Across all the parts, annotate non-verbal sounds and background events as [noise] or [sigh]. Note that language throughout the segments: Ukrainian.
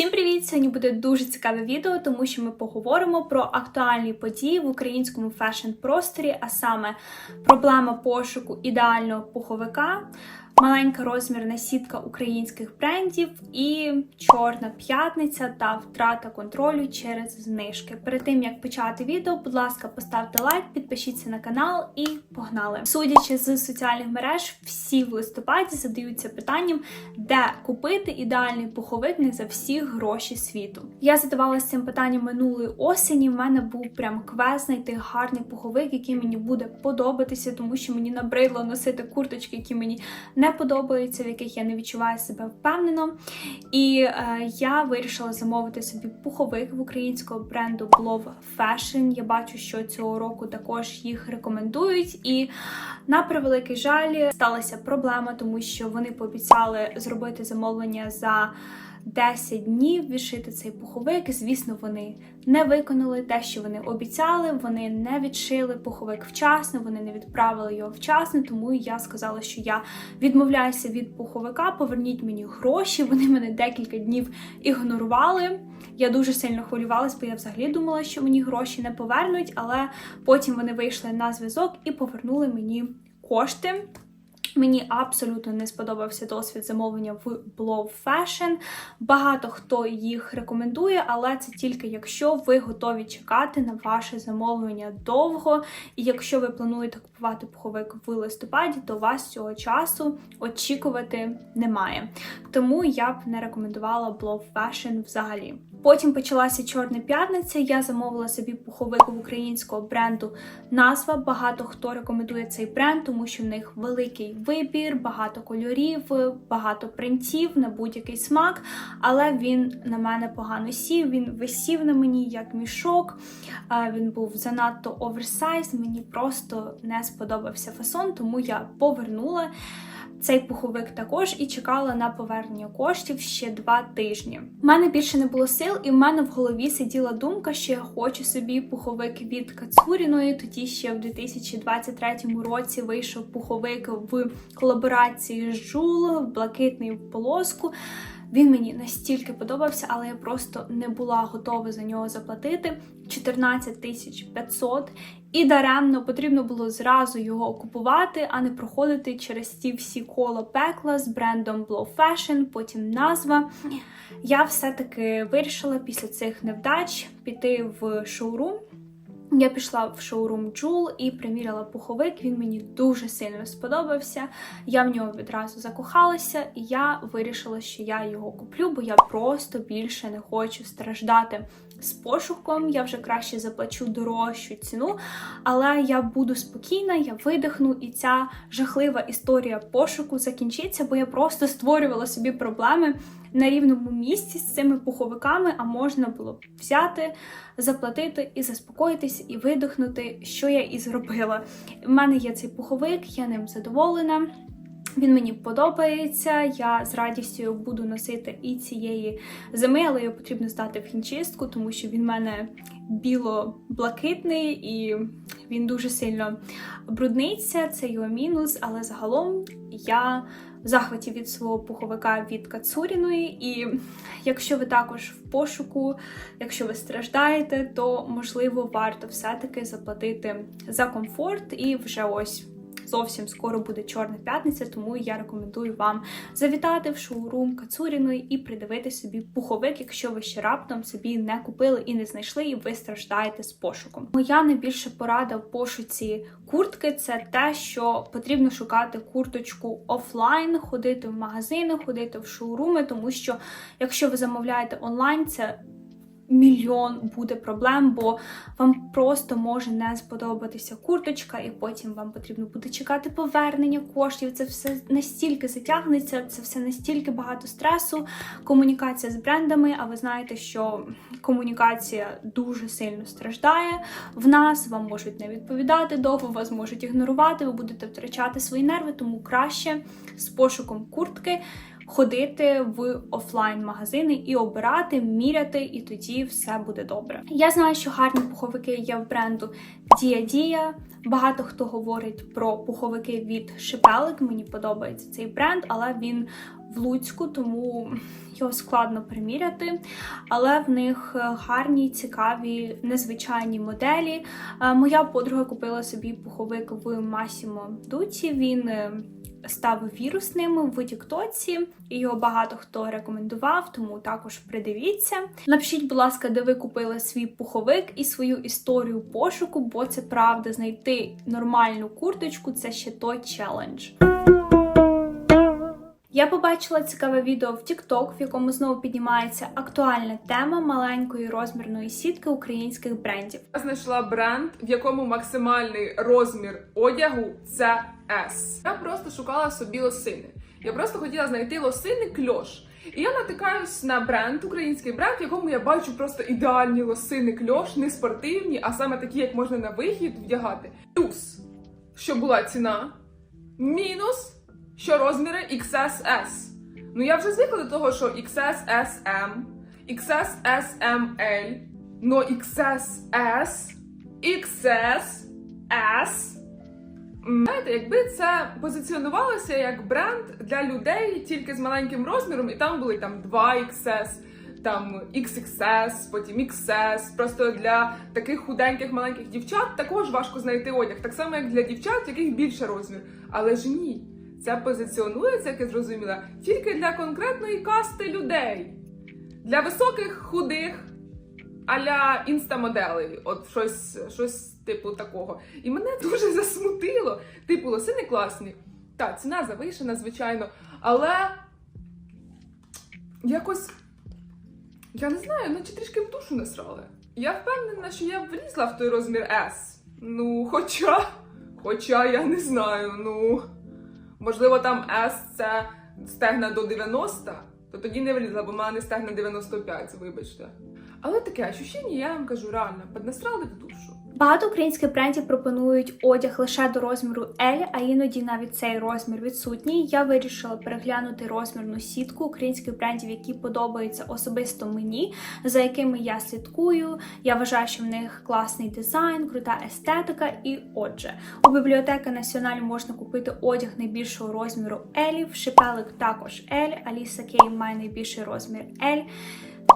Всім привіт! Сьогодні буде дуже цікаве відео, тому що ми поговоримо про актуальні події в українському фешн-просторі, а саме проблема пошуку ідеального пуховика, маленька розмірна сітка українських брендів і чорна п'ятниця та втрата контролю через знижки. Перед тим як почати відео, будь ласка, поставте лайк, підпишіться на канал і погнали. Судячи з соціальних мереж, всі в листопаді задаються питанням, де купити ідеальний пуховик не за всі гроші світу. Я задавалася цим питанням минулої осені. В мене був прям квест знайти гарний пуховик, який мені буде подобатися, тому що мені набридло носити курточки, які мені не подобаються, в яких я не відчуваю себе впевнено. І е, я вирішила замовити собі пуховик в українського бренду Blove Fashion. Я бачу, що цього року також їх рекомендують. І на превеликий жаль сталася проблема, тому що вони пообіцяли зробити замовлення за. 10 днів відшити цей пуховик. Звісно, вони не виконали те, що вони обіцяли. Вони не відшили пуховик вчасно, вони не відправили його вчасно. Тому я сказала, що я відмовляюся від пуховика. Поверніть мені гроші. Вони мене декілька днів ігнорували. Я дуже сильно хвилювалась, бо я взагалі думала, що мені гроші не повернуть, але потім вони вийшли на зв'язок і повернули мені кошти. Мені абсолютно не сподобався досвід замовлення в Blow Fashion. Багато хто їх рекомендує, але це тільки якщо ви готові чекати на ваше замовлення довго. І якщо ви плануєте купувати пуховик в листопаді, то вас цього часу очікувати немає. Тому я б не рекомендувала Blow Fashion взагалі. Потім почалася Чорна п'ятниця. Я замовила собі пуховик в українського бренду. Назва багато хто рекомендує цей бренд, тому що в них великий вибір, багато кольорів, багато принтів на будь-який смак. Але він на мене погано сів. Він висів на мені як мішок. Він був занадто оверсайз. Мені просто не сподобався фасон, тому я повернула. Цей пуховик також і чекала на повернення коштів ще два тижні. У мене більше не було сил, і в мене в голові сиділа думка, що я хочу собі пуховик від Кацуріної. Тоді ще в 2023 році вийшов пуховик в колаборації з Жул, в блакитний полоску. Він мені настільки подобався, але я просто не була готова за нього заплатити 14 тисяч 500. І даремно потрібно було зразу його купувати, а не проходити через ті всі коло пекла з брендом Blow Fashion, потім назва. Я все-таки вирішила після цих невдач піти в шоурум. Я пішла в шоурум Джул і приміряла пуховик. Він мені дуже сильно сподобався. Я в нього відразу закохалася, і я вирішила, що я його куплю, бо я просто більше не хочу страждати з пошуком. Я вже краще заплачу дорожчу ціну, але я буду спокійна, я видихну, і ця жахлива історія пошуку закінчиться, бо я просто створювала собі проблеми на рівному місці з цими пуховиками, а можна було б взяти, заплатити і заспокоїтись, і видихнути, що я і зробила. У мене є цей пуховик, я ним задоволена. Він мені подобається, я з радістю буду носити і цієї зими, але його потрібно здати в хімчистку, тому що він в мене біло-блакитний і він дуже сильно брудниться. Це його мінус, але загалом я в захваті від свого пуховика від Кацуріної. І якщо ви також в пошуку, якщо ви страждаєте, то можливо варто все-таки заплатити за комфорт і вже ось зовсім скоро буде Чорна п'ятниця, тому я рекомендую вам завітати в шоурум Кацуріної і придивити собі пуховик, якщо ви ще раптом собі не купили і не знайшли, і ви страждаєте з пошуком. Моя найбільша порада в пошуці куртки це те, що потрібно шукати курточку офлайн, ходити в магазини, ходити в шоуруми, тому що якщо ви замовляєте онлайн, це мільйон буде проблем, бо вам просто може не сподобатися курточка, і потім вам потрібно буде чекати повернення коштів. Це все настільки затягнеться, це все настільки багато стресу, комунікація з брендами. А ви знаєте, що комунікація дуже сильно страждає в нас. Вам можуть не відповідати довго, вас можуть ігнорувати, ви будете втрачати свої нерви, тому краще з пошуком куртки ходити в офлайн-магазини і обирати, міряти, і тоді все буде добре. Я знаю, що гарні пуховики є в бренду Дія Дія. Багато хто говорить про пуховики від Шипелик. Мені подобається цей бренд, але він в Луцьку, тому його складно приміряти. Але в них е, гарні, цікаві, незвичайні моделі. Е, Моя подруга купила собі пуховик в Massimo Dutti. Він е, став вірусним в Тіктоці, його багато хто рекомендував, тому також придивіться. Напишіть, будь ласка, де ви купили свій пуховик і свою історію пошуку, бо це правда знайти нормальну курточку це ще той челендж. Я побачила цікаве відео в TikTok, в якому знову піднімається актуальна тема маленької розмірної сітки українських брендів. Я знайшла бренд, в якому максимальний розмір одягу це S. Я просто шукала собі лосини. Я просто хотіла знайти лосини кльош. І я натикаюсь на бренд, український бренд, в якому я бачу просто ідеальні лосини кльош, не спортивні, а саме такі, як можна на вихід вдягати. Плюс, що була ціна, мінус, що розміри XSS. Ну я вже звикла до того, що XSSM, XSSML, но XSS, XSS. Знаєте, якби це позиціонувалося як бренд для людей тільки з маленьким розміром, і там були там 2 XS, там XXS, потім XS, просто для таких худеньких маленьких дівчат також важко знайти одяг, так само як для дівчат, яких більше розмір. Але ж ні, це позиціонується, як я зрозуміла, тільки для конкретної касти людей, для високих худих аля інстамоделей, от щось, щось типу такого. І мене дуже [laughs] засмутило. Типу, лосини класні. Так, ціна завишена, звичайно, але якось. Я не знаю, наче трішки в душу насрали. Я впевнена, що я влізла в той розмір S. Ну, хоча. Хоча я не знаю, ну. Можливо, там S це стегна до 90, то тоді не влізла, бо в мене стегна 95, вибачте. Але таке ощущення, я вам кажу, реально, піднасрали в душу. Багато українських брендів пропонують одяг лише до розміру L, а іноді навіть цей розмір відсутній. Я вирішила переглянути розмірну сітку українських брендів, які подобаються особисто мені, за якими я слідкую. Я вважаю, що в них класний дизайн, крута естетика. І отже, у бібліотеки Національ можна купити одяг найбільшого розміру L, Шипелик також L, Аліса Кей має найбільший розмір L.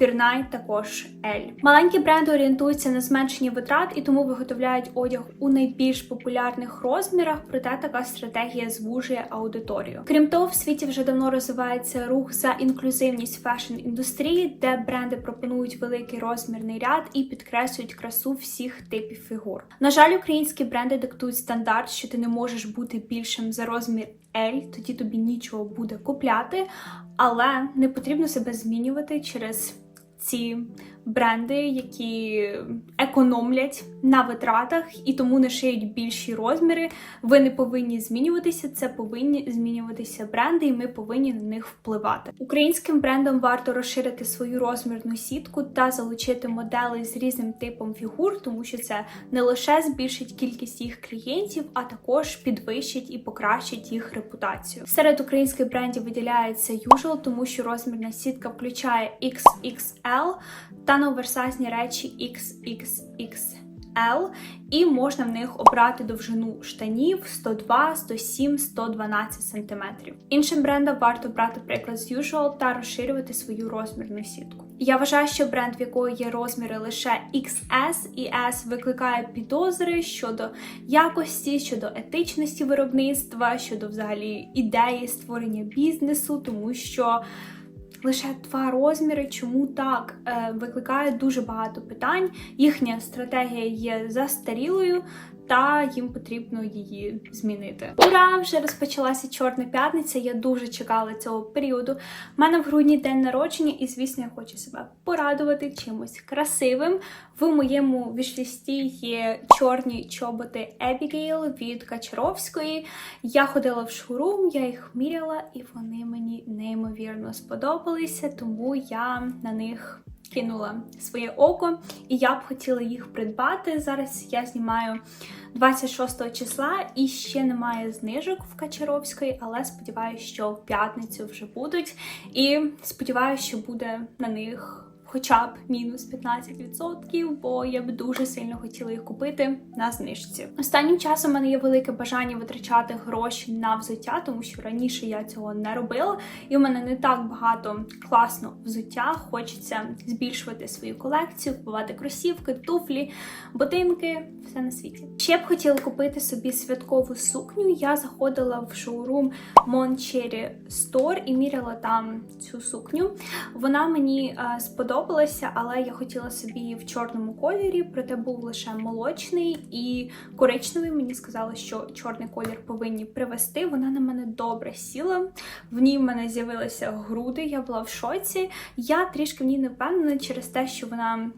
Пірнай також L. Маленькі бренди орієнтуються на зменшення витрат і тому виготовляють одяг у найбільш популярних розмірах, проте така стратегія звужує аудиторію. Крім того, в світі вже давно розвивається рух за інклюзивність фешн індустрії, де бренди пропонують великий розмірний ряд і підкреслюють красу всіх типів фігур. На жаль, українські бренди диктують стандарт, що ти не можеш бути більшим за розмір L, тоді тобі нічого буде купляти, але не потрібно себе змінювати через ці бренди, які економлять на витратах і тому не шиють більші розміри. Ви не повинні змінюватися, це повинні змінюватися бренди, і ми повинні на них впливати. Українським брендам варто розширити свою розмірну сітку та залучити моделей з різним типом фігур, тому що це не лише збільшить кількість їх клієнтів, а також підвищить і покращить їх репутацію. Серед українських брендів виділяється Usual, тому що розмірна сітка включає XXL та на оверсайзні речі XXXL, і можна в них обрати довжину штанів 102, 107, 112 см. Іншим брендам варто брати приклад з Usual та розширювати свою розмірну сітку. Я вважаю, що бренд, в якої є розміри лише XS і S, викликає підозри щодо якості, щодо етичності виробництва, щодо взагалі ідеї створення бізнесу, тому що лише два розміри. Чому так Е, викликає дуже багато питань. Їхня стратегія є застарілою. Та їм потрібно її змінити. Ура! Вже розпочалася Чорна п'ятниця. Я дуже чекала цього періоду. У мене в грудні день народження, і звісно, я хочу себе порадувати чимось красивим. В моєму вішлісті є чорні чоботи Abigail від Качаровської. Я ходила в шоурум, я їх міряла, і вони мені неймовірно сподобалися, тому я на них кинула своє око, і я б хотіла їх придбати. Зараз я знімаю 26 числа і ще немає знижок в Качаровської, але сподіваюся, що в п'ятницю вже будуть. І сподіваюся, що буде на них хоча б мінус 15%, бо я б дуже сильно хотіла їх купити на знижці. Останнім часом у мене є велике бажання витрачати гроші на взуття, тому що раніше я цього не робила, і у мене не так багато класно взуття. Хочеться збільшувати свою колекцію, купувати кросівки, туфлі, ботинки, все на світі. Ще б хотіла купити собі святкову сукню. Я заходила в шоурум Mon Cherry Store і міряла там цю сукню. Вона мені е, сподобалася, але я хотіла собі в чорному кольорі, проте був лише молочний і коричневий. Мені сказали, що чорний колір повинні привезти. Вона на мене добре сіла. В ній в мене з'явилися груди. Я була в шоці. Я трішки в ній не впевнена через те, що вона.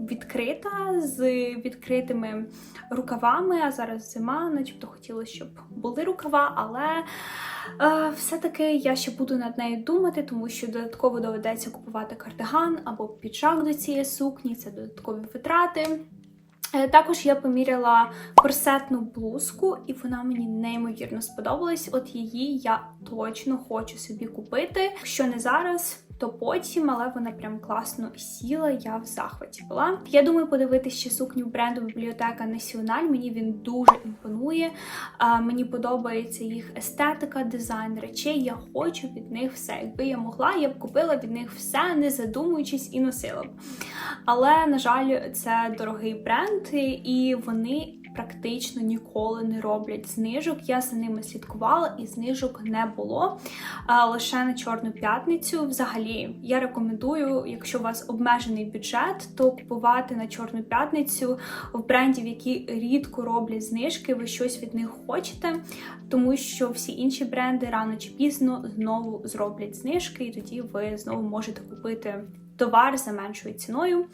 Відкрита з відкритими рукавами, а зараз зима, начебто хотіла, щоб були рукава, але е, все-таки я ще буду над нею думати, тому що додатково доведеться купувати кардиган або піджак до цієї сукні, це додаткові витрати. Е, Також я поміряла корсетну блузку, і вона мені неймовірно сподобалась. От її я точно хочу собі купити. Якщо не зараз, то потім, але вона прям класно сіла. Я в захваті була. Я думаю, подивитися ще сукню бренду Бібліотека Національ. Мені він дуже імпонує. А, мені подобається їх естетика, дизайн речей. Я хочу від них все. Якби я могла, я б купила від них все, не задумуючись і носила б. Але, на жаль, це дорогий бренд, і вони практично ніколи не роблять знижок. Я за ними слідкувала, і знижок не було. А лише на Чорну п'ятницю. Взагалі, я рекомендую, якщо у вас обмежений бюджет, то купувати на Чорну п'ятницю в брендів, які рідко роблять знижки, ви щось від них хочете, тому що всі інші бренди рано чи пізно знову зроблять знижки, і тоді ви знову можете купити. Товар за меншою ціною,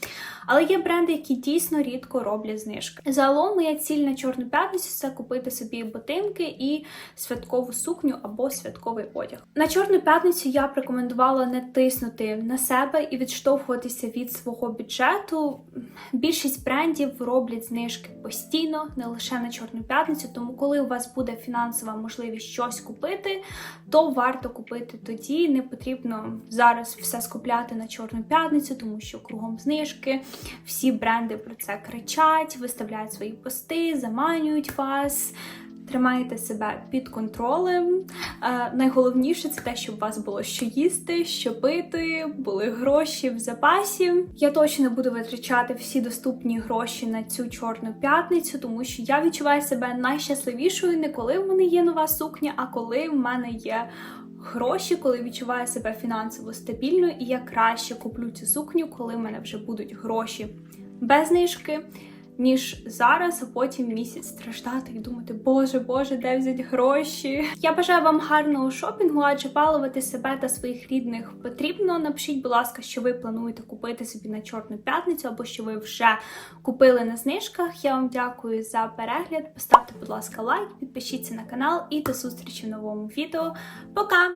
але є бренди, які дійсно рідко роблять знижки. Загалом моя ціль на чорну п'ятницю це купити собі ботинки і святкову сукню або святковий одяг. На чорну п'ятницю я б рекомендувала не тиснути на себе і відштовхуватися від свого бюджету. Більшість брендів роблять знижки постійно, не лише на чорну п'ятницю. Тому, коли у вас буде фінансова можливість щось купити, то варто купити тоді. Не потрібно зараз все скупляти на чорну п'ятницю, тому що кругом знижки. Всі бренди про це кричать, виставляють свої пости, заманюють вас. Тримаєте себе під контролем. Е, найголовніше це те, щоб у вас було що їсти, що пити, були гроші в запасі. Я точно не буду витрачати всі доступні гроші на цю чорну п'ятницю, тому що я відчуваю себе найщасливішою не коли в мене є нова сукня, а коли в мене є гроші, коли відчуваю себе фінансово стабільно, і я краще куплю цю сукню, коли в мене вже будуть гроші без знижки. Ніж зараз, а потім місяць страждати і думати, боже, боже, де взяти гроші. Я бажаю вам гарного шопінгу, адже балувати себе та своїх рідних потрібно. Напишіть, будь ласка, що ви плануєте купити собі на чорну п'ятницю, або що ви вже купили на знижках. Я вам дякую за перегляд. Поставте, будь ласка, лайк, підпишіться на канал і до зустрічі в новому відео. Пока!